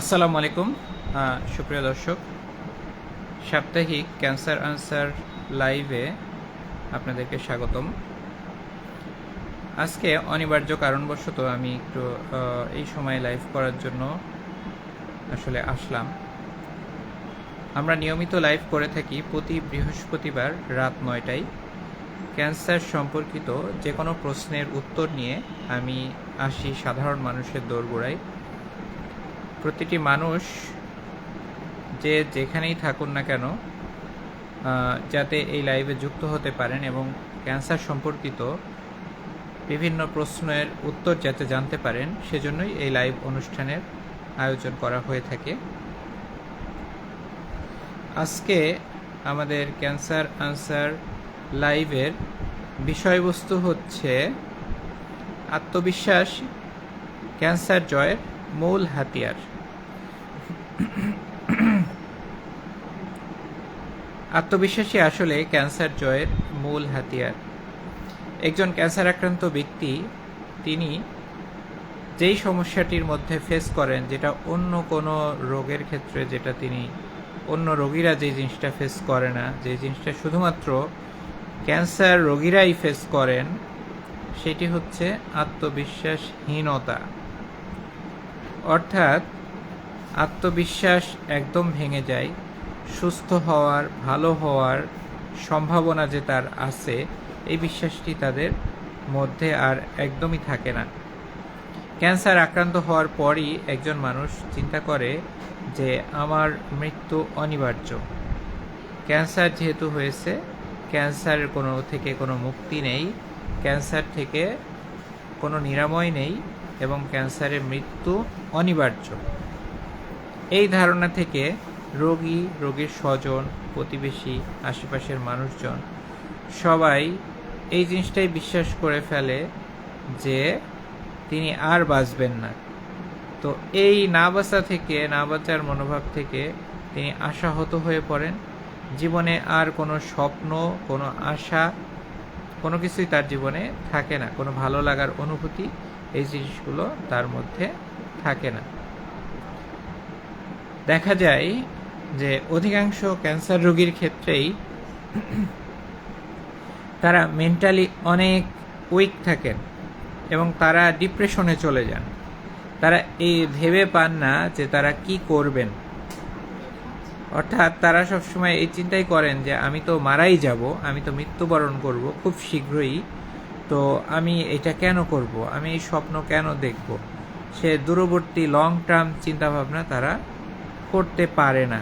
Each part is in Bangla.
আসসালামু আলাইকুম। সুপ্রিয় দর্শক, সাপ্তাহিক ক্যান্সার আনসার লাইভে আপনাদেরকে স্বাগতম। আজকে অনিবার্য কারণবশত আমি একটু এই সময় লাইভ করার জন্য আসলে আসলাম। আমরা নিয়মিত লাইভ করে থাকি প্রতি বৃহস্পতিবার রাত নয়টায়। ক্যান্সার সম্পর্কিত যে কোনো প্রশ্নের উত্তর নিয়ে আমি আসি সাধারণ মানুষের দোরগোড়ায়। প্রতিটি মানুষ যে যেখানেই থাকুন না কেন যাতে এই লাইভে যুক্ত হতে পারেন এবং ক্যান্সার সম্পর্কিত বিভিন্ন প্রশ্নের উত্তর যাতে জানতে পারেন, সেজন্যই এই লাইভ অনুষ্ঠানের আয়োজন করা হয়ে থাকে। আজকে আমাদের ক্যান্সার আনসার লাইভের বিষয়বস্তু হচ্ছে আত্মবিশ্বাস, ক্যান্সার জয়ের মূল হাতিয়ার। আত্মবিশ্বাসী আসলে ক্যান্সার জয়ের মূল হাতিয়ার। একজন ক্যান্সার আক্রান্ত ব্যক্তি, তিনি যেই সমস্যাটির মধ্যে ফেস করেন, যেটা অন্য কোনো রোগের ক্ষেত্রে যেটা তিনি, অন্য রোগীরা যে জিনিসটা ফেস করে না যে জিনিসটা শুধুমাত্র ক্যান্সার রোগীরাই ফেস করেন, সেটি হচ্ছে আত্মবিশ্বাসহীনতা। অর্থাৎ আত্মবিশ্বাস একদম ভেঙে যায়, সুস্থ হওয়ার, ভালো হওয়ার সম্ভাবনা যে তার আছে, এই বিশ্বাসটি তাদের মধ্যে আর একদমই থাকে না। ক্যান্সার আক্রান্ত হওয়ার পরই একজন মানুষ চিন্তা করে যে, আমার মৃত্যু অনিবার্য। ক্যান্সার যেহেতু হয়েছে ক্যান্সারের কোনো থেকে কোনো মুক্তি নেই, ক্যান্সার থেকে কোনো নিরাময় নেই এবং ক্যান্সারের মৃত্যু অনিবার্য। এই ধারণা থেকে রোগী, রোগীর স্বজন, প্রতিবেশী, আশেপাশের মানুষজন সবাই এই জিনিসটাই বিশ্বাস করে ফেলে যে তিনি আর বাঁচবেন না। তো এই না বাঁচা থেকে, না বাঁচার মনোভাব থেকে তিনি আশাহত হয়ে পড়েন। জীবনে আর কোনো স্বপ্ন, কোনো আশা, কোনো কিছুই তার জীবনে থাকে না। কোনো ভালো লাগার অনুভূতি এই জিনিসগুলো তার মধ্যে থাকে না। দেখা যায় যে অধিকাংশ ক্যান্সার রোগীর ক্ষেত্রেই তারা মেন্টালি অনেক উইক থাকেন এবং তারা ডিপ্রেশনে চলে যান। তারা এই ভেবে পান না যে তারা কি করবেন। অর্থাৎ তারা সবসময় এই চিন্তাই করেন যে আমি তো মারাই যাব, আমি তো মৃত্যুবরণ করব, খুব শীঘ্রই তো আমি এটা কেন করব, আমি এই স্বপ্ন কেন দেখব? সে দূরবর্তী লং টার্ম চিন্তাভাবনা তারা করতে পারে না।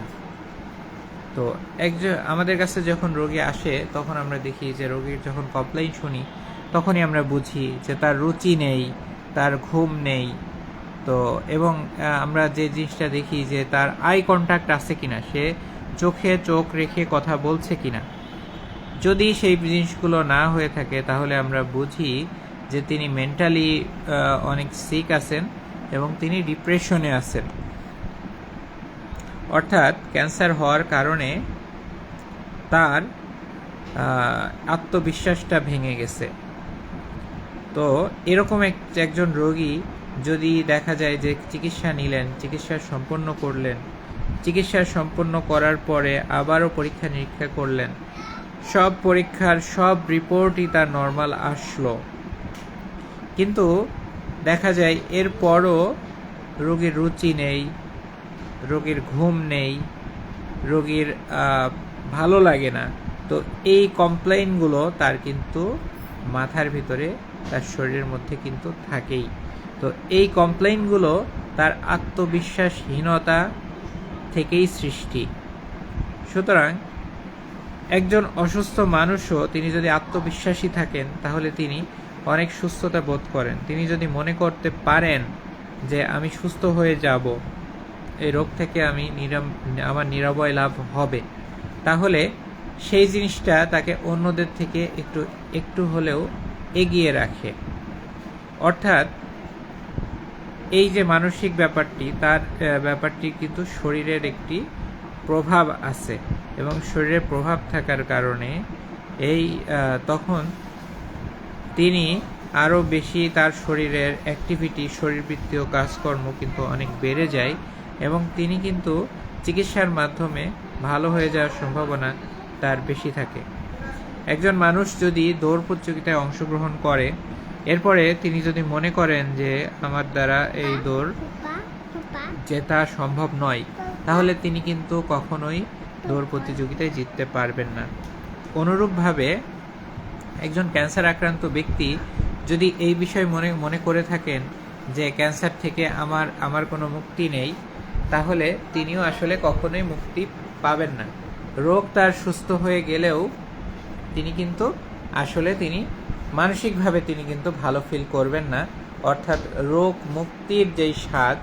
তো একজন, আমাদের কাছে যখন রোগী আসে, তখন আমরা দেখি যে রোগীর যখন কমপ্লেইন শুনি, তখনই আমরা বুঝি যে তার রুচি নেই, তার ঘুম নেই। তো এবং আমরা যে জিনিসটা দেখি যে তার আই কন্ট্যাক্ট আছে কিনা, সে চোখে চোখ রেখে কথা বলছে কিনা। যদি সেই জিনিসগুলো না হয়ে থাকে, তাহলে আমরা বুঝি যে তিনি মেন্টালি অনেক সিক আছেন এবং তিনি ডিপ্রেশনে আছেন। অর্থাৎ ক্যান্সার হওয়ার কারণে তার আত্মবিশ্বাসটা ভেঙে গেছে। তো এরকম এক- একজন রোগী যদি দেখা যায় যে চিকিৎসা নিলেন, চিকিৎসা সম্পন্ন করলেন, চিকিৎসা সম্পন্ন করার পরে আবারও পরীক্ষা নিরীক্ষা করলেন, সব পরীক্ষার সব রিপোর্টই তার নর্মাল আসলো। কিন্তু দেখা যায় এরপরও রোগীর রুচি নেই রোগীর ঘুম নেই, রোগীর ভালো লাগে না। তো এই কমপ্লেইনগুলো তার কিন্তু মাথার ভিতরে, তার শরীরের মধ্যে কিন্তু থাকেই। তো এই কমপ্লেইনগুলো তার আত্মবিশ্বাসহীনতা থেকেই সৃষ্টি। সুতরাং একজন অসুস্থ মানুষও তিনি যদি আত্মবিশ্বাসী থাকেন, তাহলে তিনি অনেক সুস্থতা বোধ করেন। তিনি যদি মনে করতে পারেন যে আমি সুস্থ হয়ে যাব এই রোগ থেকে আমি নিরাম, আমার নিরাময় লাভ হবে। তাহলে সেই জিনিসটা তাকে অন্যদের থেকে একটু একটু হলেও এগিয়ে রাখে। অর্থাৎ এই যে মানসিক ব্যাপারটি, তার ব্যাপারটি কিন্তু শরীরের একটি প্রভাব আছে এবং শরীরের প্রভাব থাকার কারণে এই তখন তিনি আরও বেশি তার শরীরের অ্যাক্টিভিটি শরীরবৃত্তীয় কাজকর্ম কিন্তু অনেক বেড়ে যায়। এবং তিনি কিন্তু চিকিৎসার মাধ্যমে ভালো হয়ে যাওয়ার সম্ভাবনা তার বেশি থাকে। একজন মানুষ যদি দৌড় প্রতিযোগিতায় অংশগ্রহণ করে, এরপরে তিনি যদি মনে করেন যে আমার দ্বারা এই দৌড় জেতা সম্ভব নয়, তাহলে তিনি কিন্তু কখনোই দৌড় প্রতিযোগিতায় জিততে পারবেন না। অনুরূপভাবে একজন ক্যান্সার আক্রান্ত ব্যক্তি যদি এই বিষয় মনে মনে করে থাকেন যে ক্যান্সার থেকে আমার আমার কোনো মুক্তি নেই তাহলে তিনিও আসলে কখনোই মুক্তি পাবেন না। রোগ তার সুস্থ হয়ে গেলেও তিনি কিন্তু আসলে তিনি মানসিকভাবে তিনি কিন্তু ভালো ফিল করবেন না। অর্থাৎ রোগ মুক্তির যেই স্বাদ,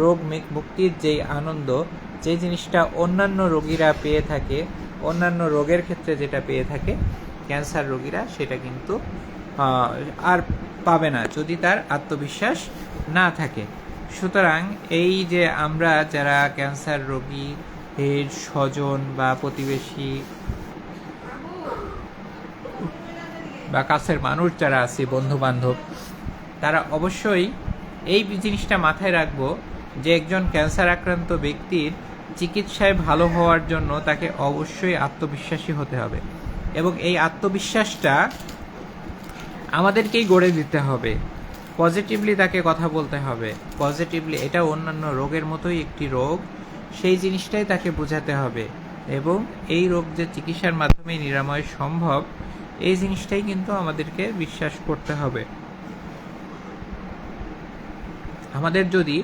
রোগ মুক্তির যেই আনন্দ, যে জিনিসটা অন্যান্য রোগীরা পেয়ে থাকে, অন্যান্য রোগের ক্ষেত্রে যেটা পেয়ে থাকে, ক্যান্সার রোগীরা সেটা কিন্তু আর পাবে না যদি তার আত্মবিশ্বাস না থাকে। সুতরাং এই যে আমরা যারা ক্যান্সার রোগী এর স্বজন বা প্রতিবেশী বা কাছের মানুষ যারা আছে বন্ধু বান্ধব তারা অবশ্যই এই জিনিসটা মাথায় রাখব যে একজন ক্যান্সার আক্রান্ত ব্যক্তির চিকিৎসায় ভালো হওয়ার জন্য তাকে অবশ্যই আত্মবিশ্বাসী হতে হবে এবং এই আত্মবিশ্বাসটা আমাদেরকেই গড়ে দিতে হবে। পজিটিভলি তাকে কথা বলতে হবে। পজিটিভলি এটা অন্যান্য রোগের মতোই একটি রোগ, সেই জিনিসটাই তাকে বোঝাতে হবে। এবং এই রোগ যে চিকিৎসার মাধ্যমে নিরাময় সম্ভব, এই জিনিসটাই কিন্তু আমাদেরকে বিশ্বাস করতে হবে। আমাদের যদি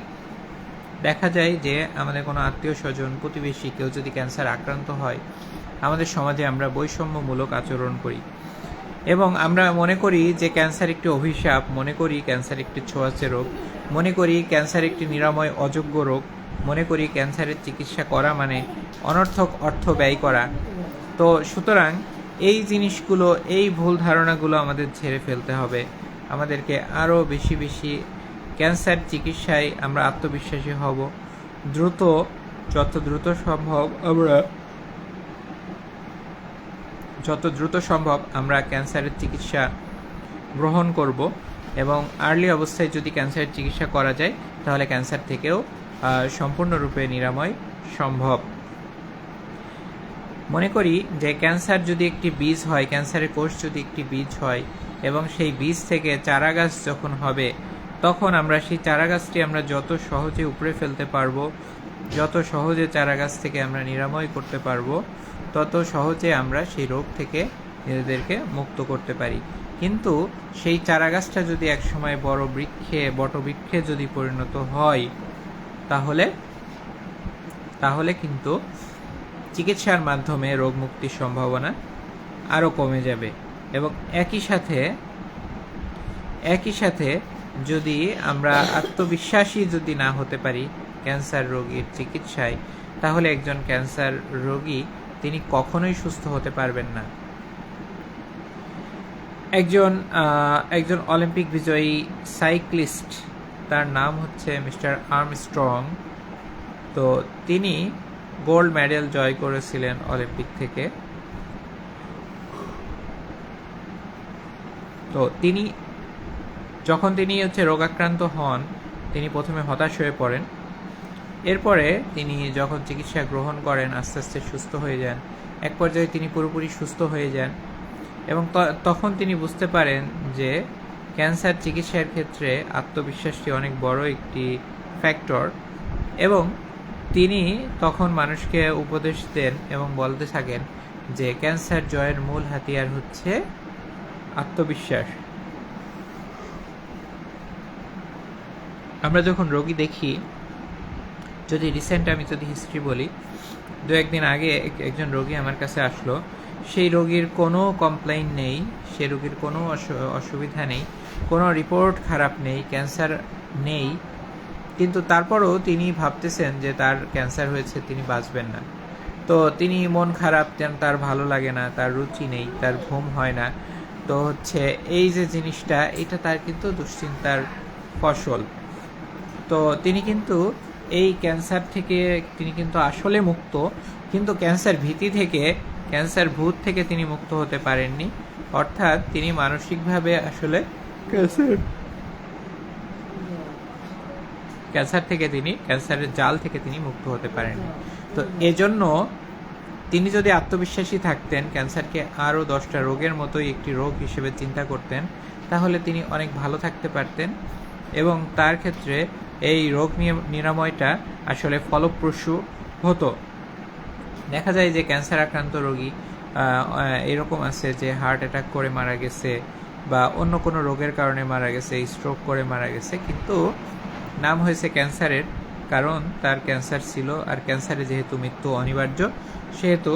দেখা যায় যে আমাদের কোনো আত্মীয় স্বজন, প্রতিবেশী কেউ যদি ক্যান্সার আক্রান্ত হয়, আমাদের সমাজে আমরা বৈষম্যমূলক আচরণ করি। এবং আমরা মনে করি যে ক্যান্সার একটি অভিশাপ, মনে করি ক্যান্সার একটি ছোঁয়াচে রোগ, মনে করি ক্যান্সার একটি নিরাময় অযোগ্য রোগ, মনে করি ক্যান্সারের চিকিৎসা করা মানে অনর্থক অর্থ ব্যয় করা। তো সুতরাং এই জিনিসগুলো, এই ভুল ধারণাগুলো আমাদের ঝেড়ে ফেলতে হবে। আমাদেরকে আরও বেশি বেশি ক্যান্সার চিকিৎসায় আমরা আত্মবিশ্বাসী হব। দ্রুত, যত দ্রুত সম্ভব আমরা যত দ্রুত সম্ভব আমরা ক্যান্সারের চিকিৎসা গ্রহণ করব এবং আর্লি অবস্থায় যদি ক্যান্সারের চিকিৎসা করা যায়, তাহলে ক্যান্সার থেকেও সম্পূর্ণরূপে নিরাময় সম্ভব। মনে করি যে ক্যান্সার যদি একটি বীজ হয়, ক্যান্সারের কোষ যদি একটি বীজ হয় এবং সেই বীজ থেকে চারা গাছ যখন হবে, তখন আমরা সেই চারা গাছটি আমরা যত সহজে উপড়ে ফেলতে পারব যত সহজে চারা গাছ থেকে আমরা নিরাময় করতে পারব, তত সহজে আমরা সেই রোগ থেকে নিজেদেরকে মুক্ত করতে পারি। কিন্তু সেই চারা গাছটা যদি একসময় বড় বৃক্ষে বটবৃক্ষে যদি পরিণত হয়, তাহলে তাহলে কিন্তু চিকিৎসার মাধ্যমে রোগ মুক্তির সম্ভাবনা আরও কমে যাবে। এবং একই সাথে একই সাথে যদি আমরা আত্মবিশ্বাসী যদি না হতে পারি ক্যান্সার রোগীর চিকিৎসায়, তাহলে একজন ক্যান্সার রোগী তিনি কখনোই সুস্থ হতে পারবেন না। একজন একজন অলিম্পিক বিজয়ী সাইক্লিস্ট, তার নাম হচ্ছে মিস্টার আর্মস্ট্রং। তো তিনি গোল্ড মেডেল জয় করেছিলেন অলিম্পিক থেকে। তো তিনি, যখন তিনি হচ্ছে রোগাক্রান্ত হন, তিনি প্রথমে হতাশ হয়ে পড়েন। এরপরে তিনি যখন চিকিৎসা গ্রহণ করেন, আস্তে আস্তে সুস্থ হয়ে যান। এক পর্যায়ে তিনি পুরোপুরি সুস্থ হয়ে যান এবং তখন তিনি বুঝতে পারেন যে ক্যান্সার চিকিৎসার ক্ষেত্রে আত্মবিশ্বাসটি অনেক বড় একটি ফ্যাক্টর এবং তিনি তখন মানুষকে উপদেশ দেন এবং বলতে থাকেন যে ক্যান্সার জয়ের মূল হাতিয়ার হচ্ছে আত্মবিশ্বাস। আমরা যখন রোগী দেখি যদি রিসেন্ট আমি যদি হিস্ট্রি বলি, দু একদিন আগে এক- একজন রোগী আমার কাছে আসলো। সেই রোগীর কোনো কমপ্লেইন নেই, সে রোগীর কোনো অসু- অসুবিধা নেই, কোনো রিপোর্ট খারাপ নেই ক্যান্সার নেই। কিন্তু তারপরও তিনি ভাবতেছেন যে তার ক্যান্সার হয়েছে, তিনি বাঁচবেন না। তো তিনি মন খারাপ, যেন তার ভালো লাগে না, তার রুচি নেই, তার ঘুম হয় না। তো হচ্ছে এই যে জিনিসটা, এটা তার কিন্তু দুশ্চিন্তার ফসল। তো তিনি কিন্তু এই ক্যান্সার থেকে তিনি কিন্তু আসলে মুক্ত, কিন্তু ক্যান্সার ভীতি থেকে, ক্যান্সার ভূত থেকে তিনি মুক্ত হতে পারেননি। অর্থাৎ তিনি মানসিকভাবে আসলে ক্যান্সার। ক্যান্সার থেকে তিনি, ক্যান্সারের জাল থেকে তিনি মুক্ত হতে পারেননি। তো এজন্য তিনি যদি আত্মবিশ্বাসী থাকতেন, ক্যান্সারকে আরও দশটা রোগের মতোই একটি রোগ হিসেবে চিন্তা করতেন, তাহলে তিনি অনেক ভালো থাকতে পারতেন এবং তার ক্ষেত্রে এই রোগ নিরাময়টা আসলে ফলপ্রসূ হতো। দেখা যায় যে ক্যান্সার আক্রান্ত রোগী এরকম আছে যে হার্ট অ্যাটাক করে মারা গেছে বা অন্য কোনো রোগের কারণে মারা গেছে, স্ট্রোক করে মারা গেছে, কিন্তু নাম হয়েছে ক্যান্সারের কারণ তার ক্যান্সার ছিল আর ক্যান্সারে যেহেতু মৃত্যু অনিবার্য, সেহেতু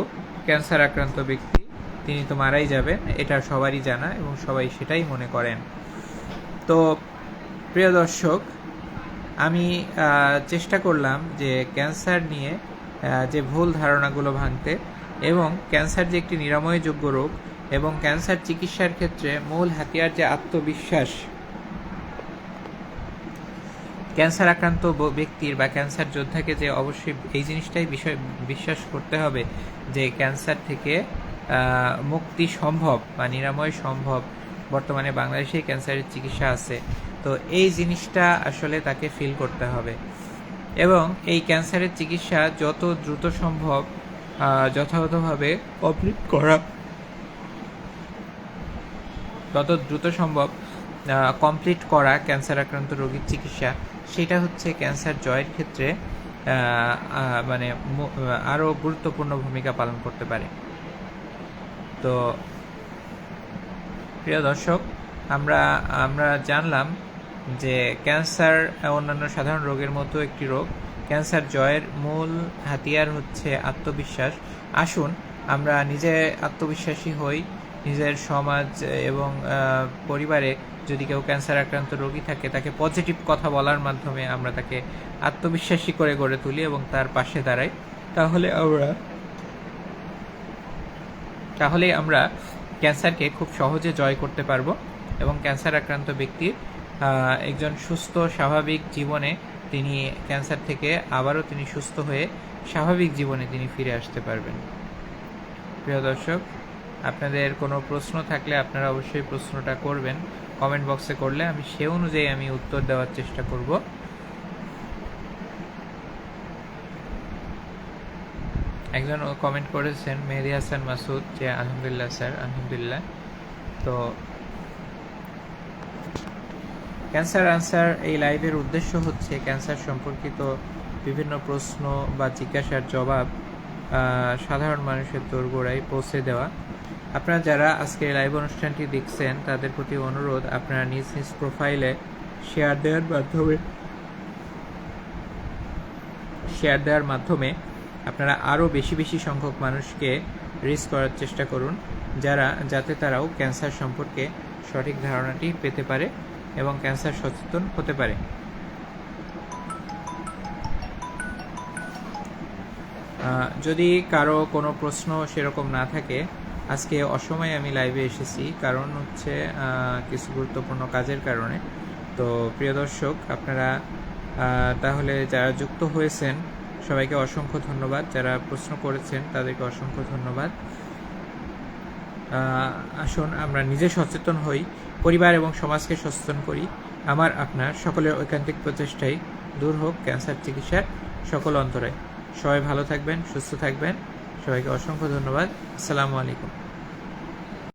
ক্যান্সার আক্রান্ত ব্যক্তি, তিনি তো মারাই যাবেন, এটা সবারই জানা এবং সবাই সেটাই মনে করেন। তো প্রিয় দর্শক আমি চেষ্টা করলাম যে ক্যান্সার নিয়ে যে ভুল ধারণাগুলো ভাঙতে এবং ক্যান্সার যে একটি নিরাময়যোগ্য রোগ এবং ক্যান্সার চিকিৎসার ক্ষেত্রে মূল হাতিয়ার যে আত্মবিশ্বাস, ক্যান্সার আক্রান্ত ব্যক্তির বা ক্যান্সার যোদ্ধাকে যে অবশ্যই এই জিনিসটাই বিষয়, বিশ্বাস করতে হবে যে ক্যান্সার থেকে মুক্তি সম্ভব বা নিরাময় সম্ভব। বর্তমানে বাংলাদেশেই ক্যান্সারের চিকিৎসা আছে। তো এই জিনিসটা আসলে তাকে ফিল করতে হবে। এবং এই ক্যান্সারের চিকিৎসা যত দ্রুত সম্ভব যথাযথভাবে কমপ্লিট করা। তত দ্রুত সম্ভব কমপ্লিট করা ক্যান্সার আক্রান্ত রোগীর চিকিৎসা। সেটা হচ্ছে ক্যান্সার জয়ের ক্ষেত্রে মানে আরও গুরুত্বপূর্ণ ভূমিকা পালন করতে পারে। তো, প্রিয় দর্শক, আমরা আমরা জানলাম যে ক্যান্সার অন্যান্য সাধারণ রোগের মতো একটি রোগ। ক্যান্সার জয়ের মূল হাতিয়ার হচ্ছে আত্মবিশ্বাস। আসুন, আমরা নিজে আত্মবিশ্বাসী হই। নিজের সমাজ এবং পরিবারে যদি কেউ ক্যান্সার আক্রান্ত রোগী থাকে, তাকে পজিটিভ কথা বলার মাধ্যমে আমরা তাকে আত্মবিশ্বাসী করে গড়ে তুলি এবং তার পাশে দাঁড়াই। তাহলে আমরা তাহলে আমরা ক্যান্সারকে খুব সহজে জয় করতে পারব এবং ক্যান্সার আক্রান্ত ব্যক্তির একজন সুস্থ, স্বাভাবিক জীবনে তিনি ক্যান্সার থেকে আবারও তিনি সুস্থ হয়ে স্বাভাবিক জীবনে তিনি ফিরে আসতে পারবেন। প্রিয় দর্শক, আপনাদের কোনো প্রশ্ন থাকলে আপনারা অবশ্যই প্রশ্নটা করবেন। কমেন্ট বক্সে করলে আমি সে অনুযায়ী আমি উত্তর দেওয়ার চেষ্টা করব। একজন কমেন্ট করেছেন, মেহেদি হাসান মাসুদ, যে আলহামদুলিল্লাহ স্যার, আলহামদুলিল্লাহ। তো ক্যান্সার আনসার এই লাইভের উদ্দেশ্য হচ্ছে ক্যান্সার সম্পর্কিত বিভিন্ন প্রশ্ন বা জিজ্ঞাসার জবাব সাধারণ মানুষের দোরগোড়ায় পৌঁছে দেওয়া। আপনারা যারা আজকে এই লাইভ অনুষ্ঠানটি দেখছেন, তাদের প্রতি অনুরোধ, আপনারা নিজ নিজ প্রোফাইলে শেয়ার দেওয়ার মাধ্যমে শেয়ার দেওয়ার মাধ্যমে আপনারা আরও বেশি বেশি সংখ্যক মানুষকে রিচ করার চেষ্টা করুন, যারা যাতে তারাও ক্যান্সার সম্পর্কে সঠিক ধারণাটি পেতে পারে। এবং ক্যান্সার সচেতন হতে পারে। যদি কারও কোনো প্রশ্ন সেরকম না থাকে, আজকে অসময়ে আমি লাইভে এসেছি, কারণ হচ্ছে কিছু গুরুত্বপূর্ণ কাজের কারণে। তো প্রিয় দর্শক, আপনারা তাহলে যারা যুক্ত হয়েছেন, সবাইকে অসংখ্য ধন্যবাদ। যারা প্রশ্ন করেছেন, তাদেরকে অসংখ্য ধন্যবাদ। আসুন আমরা নিজে সচেতন হই, পরিবার এবং সমাজকে সচেতন করি। আমার, আপনার, সকলের ঐকান্তিক প্রচেষ্টাই দূর হোক ক্যান্সার চিকিৎসার সকল অন্তরায় সবাই ভালো থাকবেন, সুস্থ থাকবেন। সবাইকে অসংখ্য ধন্যবাদ। আসসালামু আলাইকুম।